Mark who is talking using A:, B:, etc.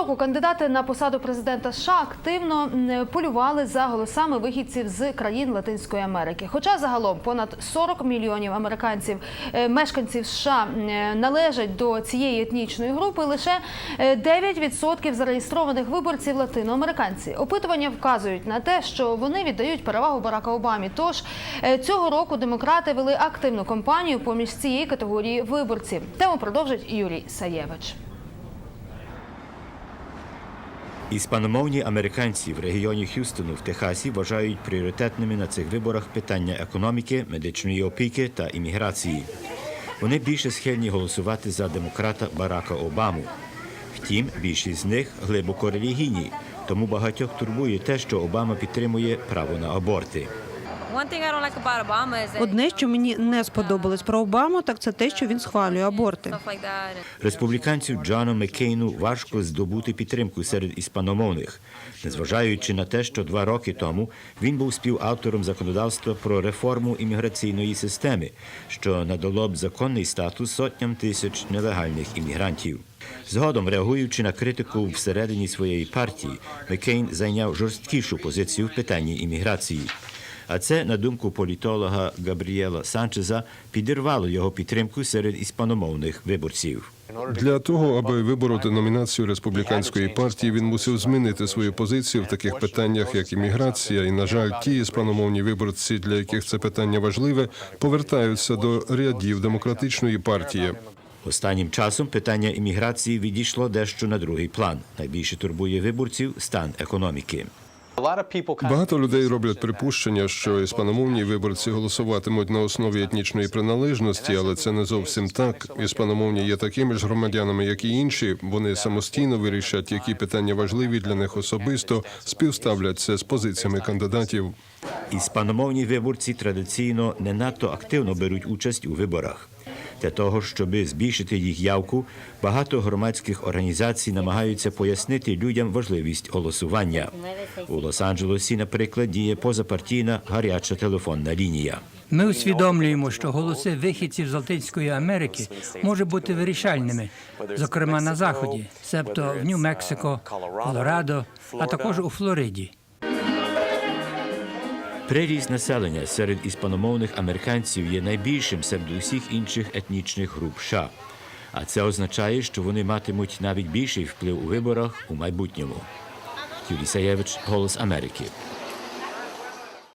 A: року кандидати на посаду президента США активно полювали за голосами вихідців з країн Латинської Америки. Хоча загалом понад 40 мільйонів американців, е, мешканців США е, належать до цієї етнічної групи, лише е, 9% зареєстрованих виборців латиноамериканці. Опитування вказують на те, що вони віддають перевагу Барака Обамі. Тож е, цього року демократи вели активну кампанію поміж цієї категорії виборців. Тему продовжить Юрій Саєвич.
B: Іспаномовні американці в регіоні Х'юстону в Техасі вважають пріоритетними на цих виборах питання економіки, медичної опіки та імміграції. Вони більше схильні голосувати за демократа Барака Обаму. Втім, більшість з них глибоко релігійні, тому багатьох турбує те, що Обама підтримує право на аборти.
C: One thing I don't like about Obama is that
D: Одне, що мені не сподобалось про Обаму, так це те, що він схвалює аборти.
B: Республіканцю Джону Маккейну важко здобути підтримку серед іспаномовних, незважаючи на те, що два роки тому він був співавтором законодавства про реформу імміграційної системи, що надало б законний статус сотням тисяч нелегальних іммігрантів. Згодом, реагуючи на критику всередині своєї партії, Маккейн зайняв жорсткішу позицію в питанні імміграції. А це, на думку політолога Габріела Санчеза, підірвало його підтримку серед іспаномовних виборців.
E: Для того, аби вибороти номінацію республіканської партії, він мусив змінити свою позицію в таких питаннях, як імміграція. І, на жаль, ті іспаномовні виборці, для яких це питання важливе, повертаються до рядів демократичної партії.
B: Останнім часом питання імміграції відійшло дещо на другий план. Найбільше турбує виборців стан економіки.
E: Багато людей роблять припущення, що іспаномовні виборці голосуватимуть на основі етнічної приналежності, але це не зовсім так. Іспаномовні є такими ж громадянами, як і інші. Вони самостійно вирішать, які питання важливі для них особисто, співставлять це з позиціями кандидатів.
B: Іспаномовні виборці традиційно не надто активно беруть участь у виборах. Для того, щоб збільшити їх явку, багато громадських організацій намагаються пояснити людям важливість голосування. У Лос-Анджелесі, наприклад, діє позапартійна гаряча телефонна лінія.
F: Ми усвідомлюємо, що голоси вихідців з Латинської Америки можуть бути вирішальними, зокрема на заході, себто в Нью-Мексико, Колорадо, а також у Флориді.
B: Приріст населення серед іспаномовних американців є найбільшим серед усіх інших етнічних груп США. А це означає, що вони матимуть навіть більший вплив у виборах у майбутньому. Юрій Саєвич, Голос Америки.